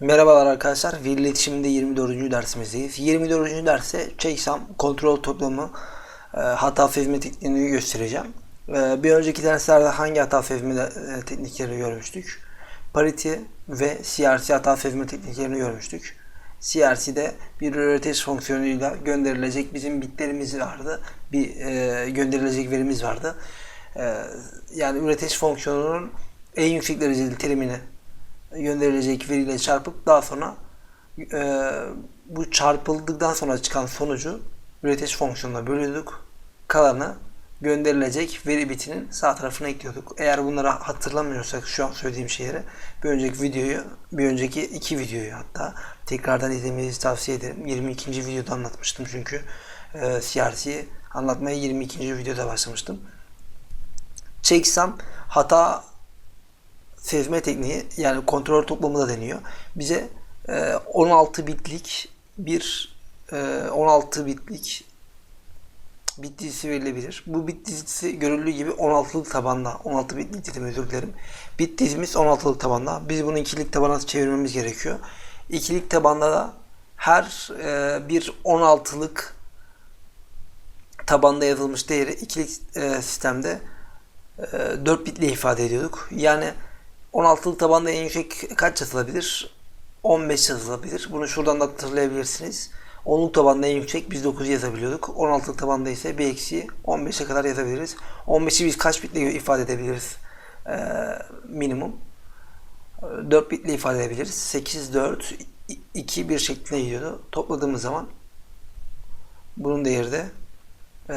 Merhabalar arkadaşlar. Veri iletişiminde 24. dersimizdeyiz. 24. derse checksum kontrol toplamı e, hata sezme tekniğini göstereceğim. E, bir önceki derslerde hangi hata de- e, tekniklerini görmüştük? Parity ve CRC hata sezme tekniklerini görmüştük. CRC'de bir öğretiş fonksiyonuyla gönderilecek bizim bitlerimiz vardı. Bir e, gönderilecek verimiz vardı. E, yani üretiş fonksiyonunun en yüksek dereceli terimini gönderilecek veriyle çarpıp daha sonra e, bu çarpıldıktan sonra çıkan sonucu üretiş fonksiyonuna bölüyorduk. Kalanı gönderilecek veri bitinin sağ tarafına ekliyorduk. Eğer bunları hatırlamıyorsak şu an söylediğim şeyleri bir önceki videoyu, bir önceki iki videoyu hatta tekrardan izlemenizi tavsiye ederim. 22. videoda anlatmıştım çünkü e, CRC'yi anlatmaya 22. videoda başlamıştım. Checksum hata sezme tekniği yani kontrol toplamı da deniyor. Bize e, 16 bitlik bir e, 16 bitlik bit dizisi verilebilir. Bu bit dizisi görüldüğü gibi 16'lık tabanda. 16 bitlik dedim özür dilerim. Bit dizimiz 16'lık tabanda. Biz bunu ikilik tabana çevirmemiz gerekiyor. İkilik tabanda da her e, bir 16'lık tabanda yazılmış değeri ikilik e, sistemde e, 4 bitle ifade ediyorduk. Yani 16'lık tabanda en yüksek kaç yazılabilir? 15 yazılabilir. Bunu şuradan da hatırlayabilirsiniz. 10'luk tabanda en yüksek biz 9 yazabiliyorduk. 16'lık tabanda ise bir eksiği 15'e kadar yazabiliriz. 15'i biz kaç bitle ifade edebiliriz? Ee, minimum. 4 bitle ifade edebiliriz. 8, 4, 2, 1 şeklinde gidiyordu. Topladığımız zaman bunun değeri de e,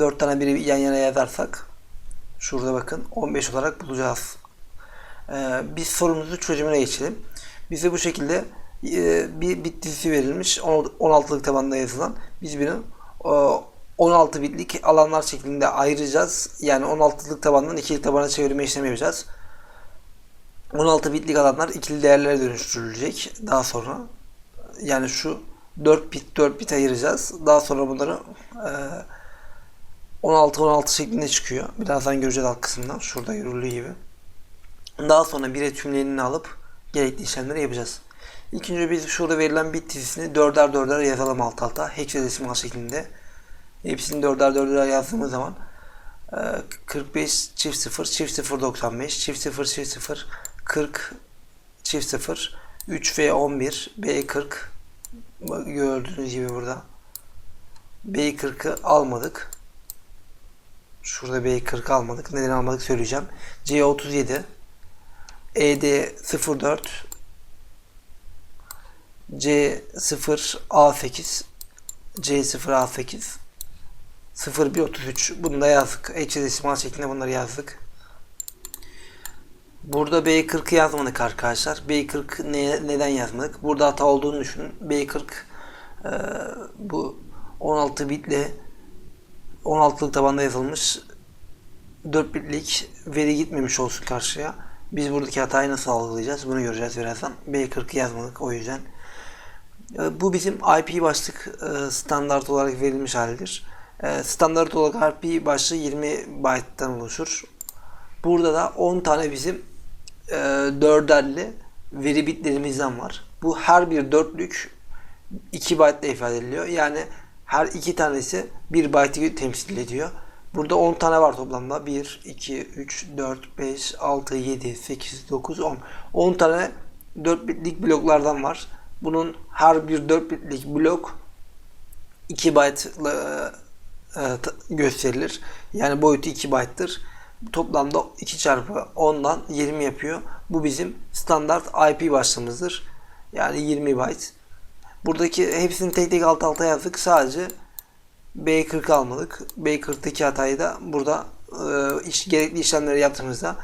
4 tane biri yan yana yazarsak şurada bakın 15 olarak bulacağız. Ee, biz sorumuzu çözümüne geçelim. Bize bu şekilde e, bir bit dizisi verilmiş. 16'lık tabanda yazılan. Biz bunu e, 16 bitlik alanlar şeklinde ayıracağız. Yani 16'lık tabandan ikili tabana çevirme işlemi yapacağız. 16 bitlik alanlar ikili değerlere dönüştürülecek daha sonra. Yani şu 4 bit 4 bit ayıracağız. Daha sonra bunları e, 16-16 şeklinde çıkıyor. Birazdan göreceğiz alt kısımdan. Şurada görüldüğü gibi. Daha sonra bir tümleyenini alıp gerekli işlemleri yapacağız. İlk önce biz şurada verilen bit dizisini dörder dörder yazalım alt alta. Hexadesimal şeklinde. Hepsini dörder dörder yazdığımız zaman e, 45 çift 0 çift 0 95 çift 0 çift 0 40 çift 0 3 ve 11 B 40 Bak, gördüğünüz gibi burada B 40'ı almadık. Şurada B 40 almadık. Neden almadık söyleyeceğim. C 37 ED 04 C0 A8 C0 A8 0133 bunu da yazdık. Hexadesimal şeklinde bunları yazdık. Burada B40'ı yazmadık arkadaşlar. B40 ne, neden yazmadık? Burada hata olduğunu düşünün. B40 e, bu 16 bitle 16'lık tabanda yazılmış 4 bitlik veri gitmemiş olsun karşıya. Biz buradaki hatayı nasıl algılayacağız? Bunu göreceğiz birazdan. B40'ı yazmadık o yüzden. E, Bu bizim IP başlık e, standart olarak verilmiş halidir. E, Standart olarak IP başlığı 20 byte'tan oluşur. Burada da 10 tane bizim e, dörderli veri bitlerimizden var. Bu her bir dörtlük 2 byte ile ifade ediliyor. Yani her iki tanesi 1 byte'ı temsil ediyor. Burada 10 tane var toplamda. 1, 2, 3, 4, 5, 6, 7, 8, 9, 10. 10 tane 4 bitlik bloklardan var. Bunun her bir 4 bitlik blok 2 byte e, gösterilir. Yani boyutu 2 byte'tır. Toplamda 2 çarpı 10'dan 20 yapıyor. Bu bizim standart IP başlığımızdır. Yani 20 byte. Buradaki hepsini tek tek alt alta yazdık. Sadece B40 almadık. B40'daki hatayı da burada e, iş, gerekli işlemleri yaptığımızda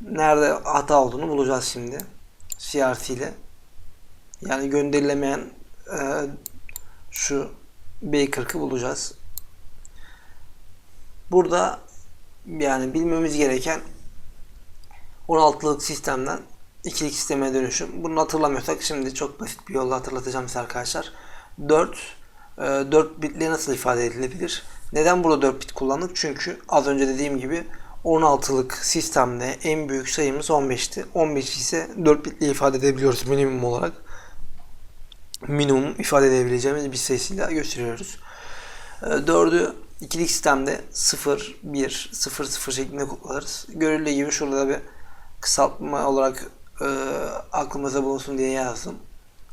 nerede hata olduğunu bulacağız şimdi. CRC ile. Yani gönderilemeyen e, şu B40'ı bulacağız. Burada yani bilmemiz gereken 16'lık sistemden ikilik sisteme dönüşüm. Bunu hatırlamıyorsak şimdi çok basit bir yolla hatırlatacağım size arkadaşlar. 4 e, 4 bitle nasıl ifade edilebilir? Neden burada 4 bit kullandık? Çünkü az önce dediğim gibi 16'lık sistemde en büyük sayımız 15'ti. 15 ise 4 bitle ifade edebiliyoruz minimum olarak. Minimum ifade edebileceğimiz bir sayısıyla gösteriyoruz. 4'ü ikilik sistemde 0, 1, 0, 0 şeklinde kullanırız. Görüldüğü gibi şurada bir kısaltma olarak e, aklımıza bulunsun diye yazdım.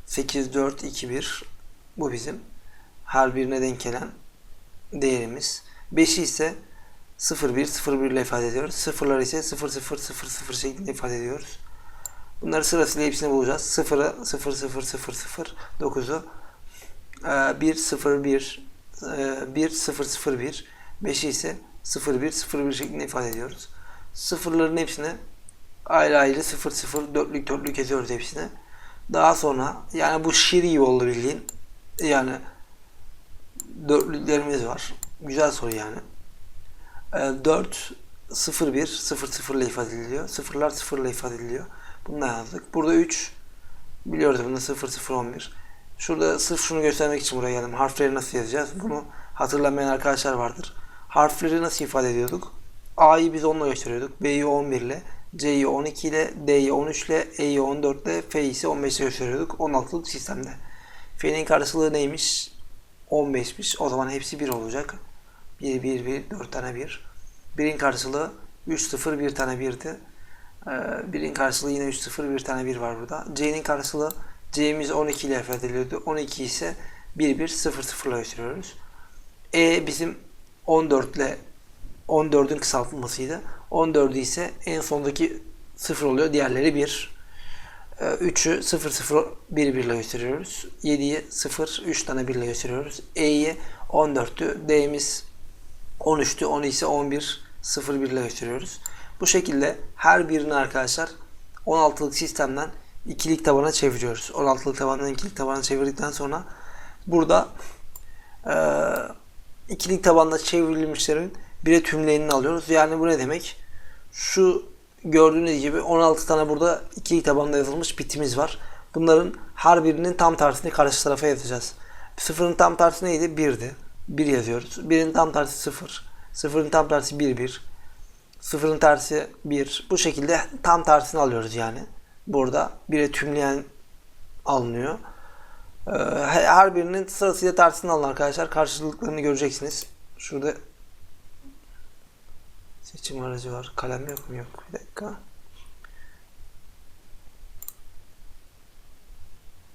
8, 4, 2, 1 bu bizim her birine denk gelen değerimiz. 5'i ise 0, 1, 0, 1 ile ifade ediyoruz. Sıfırlar ise 0, 0, 0, 0 şeklinde ifade ediyoruz. Bunları sırasıyla hepsini bulacağız. 0'ı 0, 0, 0, 0, 9'u 1, 0, 1, 1, 0, 0, 1, 5'i ise 0, 1, 0, 1 şeklinde ifade ediyoruz. Sıfırların hepsini ayrı ayrı 0, 0, dörtlük dörtlük yazıyoruz hepsine. Daha sonra yani bu şiir gibi bildiğin. Yani dörtlüklerimiz var. Güzel soru yani. 4 0 1 0 0 ile ifade ediliyor. Sıfırlar 0 ile ifade ediliyor. Bunu yazdık. Burada 3 biliyoruz bunu 0 0 11. Şurada sırf şunu göstermek için buraya geldim. Harfleri nasıl yazacağız? Bunu hatırlamayan arkadaşlar vardır. Harfleri nasıl ifade ediyorduk? A'yı biz 10 ile gösteriyorduk. B'yi 11 ile, C'yi 12 ile, D'yi 13 ile, E'yi 14 ile, F'yi ise 15 ile gösteriyorduk. 16'lık sistemde. F'nin karşılığı neymiş? 15'miş. O zaman hepsi 1 olacak. 1, 1, 1, 4 tane 1. 1'in karşılığı 3, 0, 1 tane 1'di. Ee, 1'in karşılığı yine 3, 0, 1 tane 1 var burada. C'nin karşılığı C'miz 12 ile ifade ediliyordu. 12 ise 1, 1, 0, 0 ile gösteriyoruz. E bizim 14 ile 14'ün kısaltılmasıydı. 14'ü ise en sondaki 0 oluyor. Diğerleri 1. 3'ü 0 0 1 1 ile gösteriyoruz. 7'yi 0 3 tane 1 ile gösteriyoruz. E'yi 14'tü. D'miz 13'tü. 10 ise 11 0 1 ile gösteriyoruz. Bu şekilde her birini arkadaşlar 16'lık sistemden ikilik tabana çeviriyoruz. 16'lık tabandan ikilik tabana çevirdikten sonra burada e, ikilik tabanda çevrilmişlerin bire tümleyenini alıyoruz. Yani bu ne demek? Şu gördüğünüz gibi 16 tane burada ikilik tabanda yazılmış bitimiz var. Bunların her birinin tam tersini karşı tarafa yazacağız. Sıfırın tam tersi neydi? 1'di. 1 yazıyoruz. Birin tam tersi 0. Sıfırın tam tersi 1 1. Sıfırın tersi 1. Bu şekilde tam tersini alıyoruz yani. Burada bire tümleyen alınıyor. Ee, her birinin sırasıyla tersini alın arkadaşlar. Karşılıklarını göreceksiniz. Şurada seçim aracı var. Kalem yok mu? Yok. Bir dakika.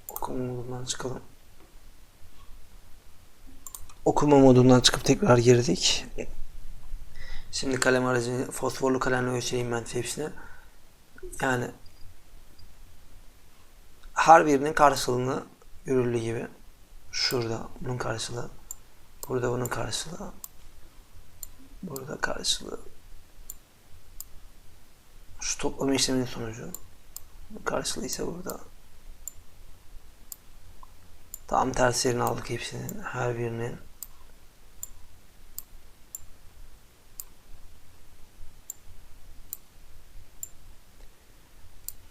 Okuma modundan çıkalım. Okuma modundan çıkıp tekrar girdik. Şimdi kalem aracını fosforlu kalemle göstereyim ben hepsini. Yani her birinin karşılığını görüldüğü gibi şurada bunun karşılığı burada bunun karşılığı burada karşılığı şu toplama işleminin sonucu karşılığı ise burada tam ters yerini aldık hepsinin her birinin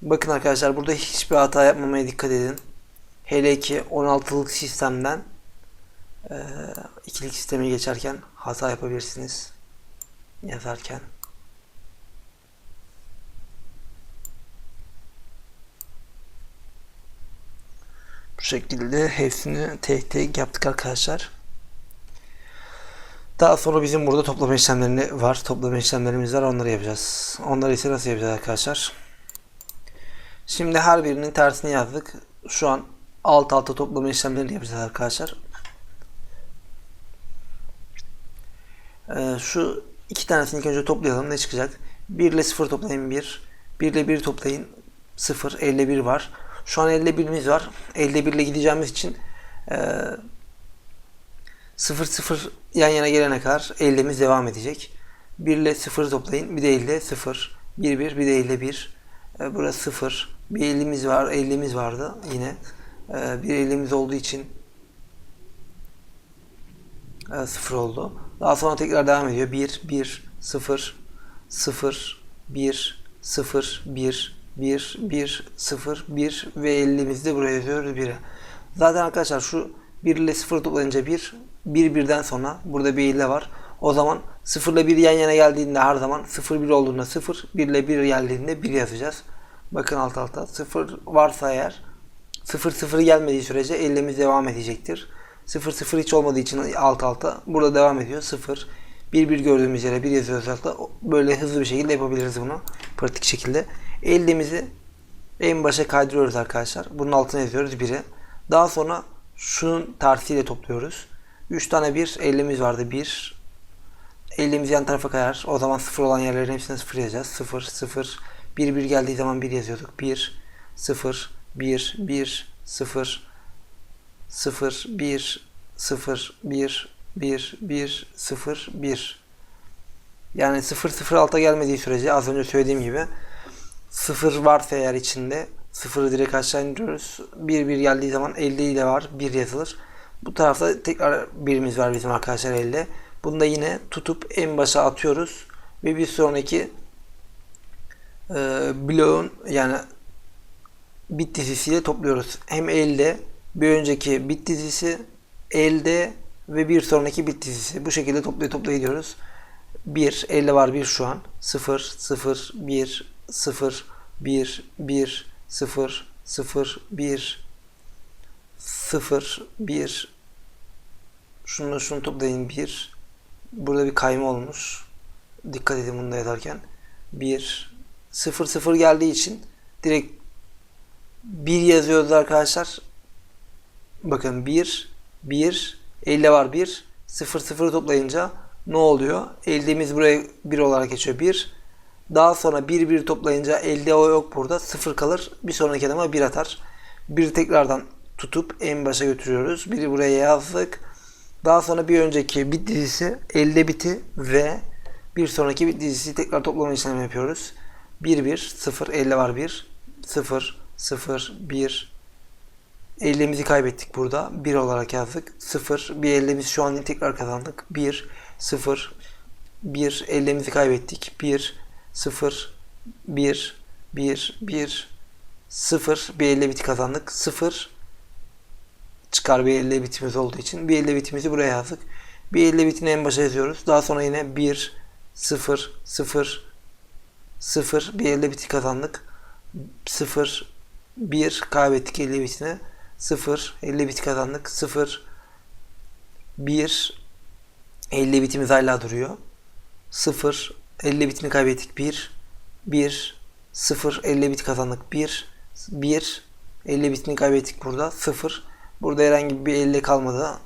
Bakın arkadaşlar burada hiçbir hata yapmamaya dikkat edin. Hele ki 16'lık sistemden e, ikilik sisteme geçerken hata yapabilirsiniz. Yazarken. Bu şekilde hepsini tek tek yaptık arkadaşlar. Daha sonra bizim burada toplama işlemleri var. Toplama işlemlerimiz var. Onları yapacağız. Onları ise nasıl yapacağız arkadaşlar? Şimdi her birinin tersini yazdık. Şu an alt alta toplama işlemlerini yapacağız arkadaşlar. Ee, şu iki tanesini ilk önce toplayalım. Ne çıkacak? 1 ile 0 toplayın 1. 1 ile 1 toplayın 0. 51 var. Şu an 51'imiz var. 51 ile gideceğimiz için e, 0 0 yan yana gelene kadar 50'miz devam edecek. 1 ile 0 toplayın. Bir de 50 0. 1 1 bir de 50 1. E, burası 0. Bir 50'miz var. 50'miz vardı yine. E, bir 50'miz olduğu için e, 0 oldu. Daha sonra tekrar devam ediyor. 1 1 0 0 1 0 1 1 1 0 1 ve 50'mizi de buraya yazıyoruz 1'e. Zaten arkadaşlar şu 1 ile 0 toplayınca 1 1 birden sonra burada bir 50 var. O zaman 0 ile 1 yan yana geldiğinde her zaman 0 1 olduğunda 0, 1 ile 1 geldiğinde 1 yazacağız. Bakın alt alta 0 varsa eğer 0 0 gelmediği sürece ellemimiz devam edecektir. 0 0 hiç olmadığı için alt alta burada devam ediyor. 0 1 1 gördüğümüz yere 1 yazıyoruz altta. Böyle hızlı bir şekilde yapabiliriz bunu. Pratik şekilde. Ellemizi en başa kaydırıyoruz arkadaşlar. Bunun altına yazıyoruz 1'e. Daha sonra şunun tersiyle topluyoruz. 3 tane 1 ellimiz vardı. 1 ellimiz yan tarafa kayar. O zaman 0 olan yerlerin hepsine 0 yazacağız. 0 0 1 1 geldiği zaman 1 yazıyorduk. 1 0 1 1 0 0 1 0 1 1 1 0 1 yani 0 0 alta gelmediği sürece az önce söylediğim gibi 0 varsa eğer içinde 0'ı direkt aşağı indiriyoruz. 1 1 geldiği zaman 50 ile var 1 yazılır. Bu tarafta tekrar birimiz var bizim arkadaşlar elde. Bunu da yine tutup en başa atıyoruz ve bir sonraki e, bloğun yani bit dizisiyle topluyoruz. Hem elde bir önceki bit dizisi elde ve bir sonraki bit dizisi. Bu şekilde toplaya toplaya gidiyoruz. 1 elde var 1 şu an. 0 0 1 0 1 1 0 0 1 0 1 şunu şunu toplayın 1 burada bir kayma olmuş. Dikkat edin bunu da yazarken. 1 0 0 geldiği için direkt 1 yazıyoruz arkadaşlar. Bakın 1 1 50 var 1 0 0 toplayınca ne oluyor? Eldiğimiz buraya 1 olarak geçiyor 1. Daha sonra 1 1 toplayınca elde o yok burada. 0 kalır. Bir sonraki adama 1 atar. 1 tekrardan tutup en başa götürüyoruz. 1'i buraya yazdık. Daha sonra bir önceki bit dizisi elde biti ve bir sonraki bit dizisi tekrar toplama işlemi yapıyoruz. 1 1 0 50 var 1 0 0 1 50'mizi kaybettik burada. 1 olarak yazdık. 0 bir 50'mizi şu an tekrar kazandık. 1 0 1 50'mizi kaybettik. 1 0 1 1 1 0 bir 50 biti kazandık. 0 çıkar bir 50 bitimiz olduğu için bir 50 bitimizi buraya yazdık. Bir 50 bitini en başa yazıyoruz. Daha sonra yine 1 0 0 0 bir 50 biti kazandık. 0 1 kaybettik 50 bitini. 0 50 bit kazandık. 0 1 50 bitimiz hala duruyor. 0 50 bitini kaybettik. 1 1 0 50 bit kazandık. 1 1 50 bitini kaybettik burada. 0 Burada herhangi bir 50 kalmadı.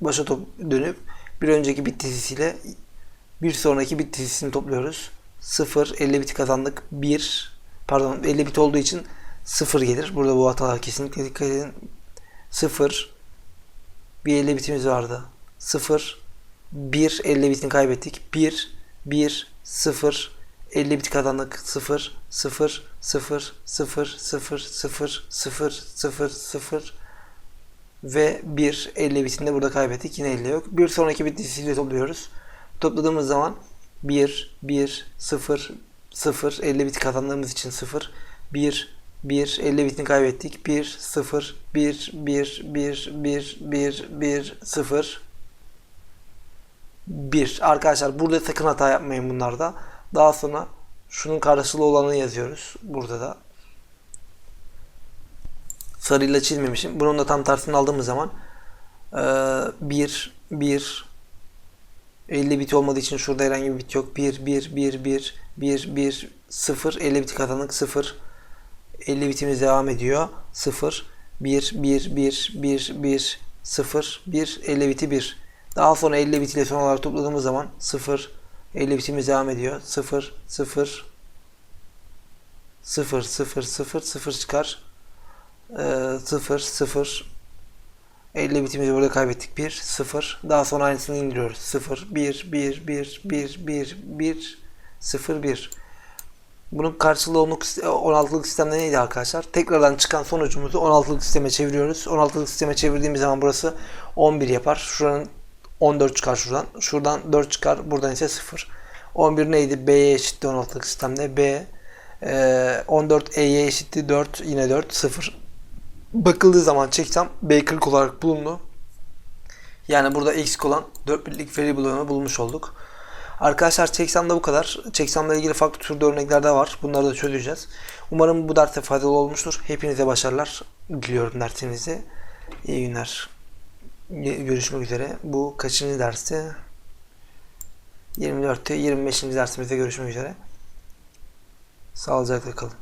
Başa top dönüp bir önceki bit dizisiyle bir sonraki bit dizisini topluyoruz. 0 50 bit kazandık. 1 pardon 50 bit olduğu için 0 gelir. Burada bu hatalar kesinlikle dikkat edin. 0 bir 50 bitimiz vardı. 0 1 50 bitini kaybettik. 1 1 0 50 bit kazandık. 0 0 0 0 0 0 0 0 0 ve 1 50 bitinde burada kaybettik. Yine 50 yok. Bir sonraki bit dizisiyle topluyoruz. Topladığımız zaman 1 1 0 0 50 bit kazandığımız için 0 1 1 50 bitini kaybettik. 1 0 1 1 1 1 1 1 0 1 Arkadaşlar burada sakın hata yapmayın bunlarda. Daha sonra şunun karşılığı olanı yazıyoruz. Burada da sarıyla çizmemişim. Bunun da tam tersini aldığımız zaman 1 1 50 bit olmadığı için şurada herhangi bir bit yok. 1 1 1 1 1 1 0 50 bit kazandık 0 50 bitimiz devam ediyor. 0 1 1 1 1 1 0 1 50 biti 1. Daha sonra 50 bit ile son olarak topladığımız zaman 0 50 bitimiz devam ediyor. 0 0 0 0 0 0 çıkar. 0 0 50 bitimizi burada kaybettik. 1 0 daha sonra aynısını indiriyoruz. 0 1 1 1 1 1 1 0 1 bunun karşılığı 16'lık sistemde neydi arkadaşlar? Tekrardan çıkan sonucumuzu 16'lık sisteme çeviriyoruz. 16'lık sisteme çevirdiğimiz zaman burası 11 yapar. Şuranın 14 çıkar şuradan. Şuradan 4 çıkar. Buradan ise 0. 11 neydi? B'ye eşitti 16'lık sistemde. B e, 14 E'ye eşitti 4. Yine 4. 0. Bakıldığı zaman çeksem B 40 olarak bulundu. Yani burada eksik olan 4 birlik veri bloğunu bulmuş olduk. Arkadaşlar çeksemde bu kadar. Çeksemle ilgili farklı türde örnekler de var. Bunları da çözeceğiz. Umarım bu derste faydalı olmuştur. Hepinize başarılar diliyorum dersinizde. İyi günler görüşmek üzere. Bu kaçıncı dersti? 24'te 25. dersimizde görüşmek üzere. Sağlıcakla kalın.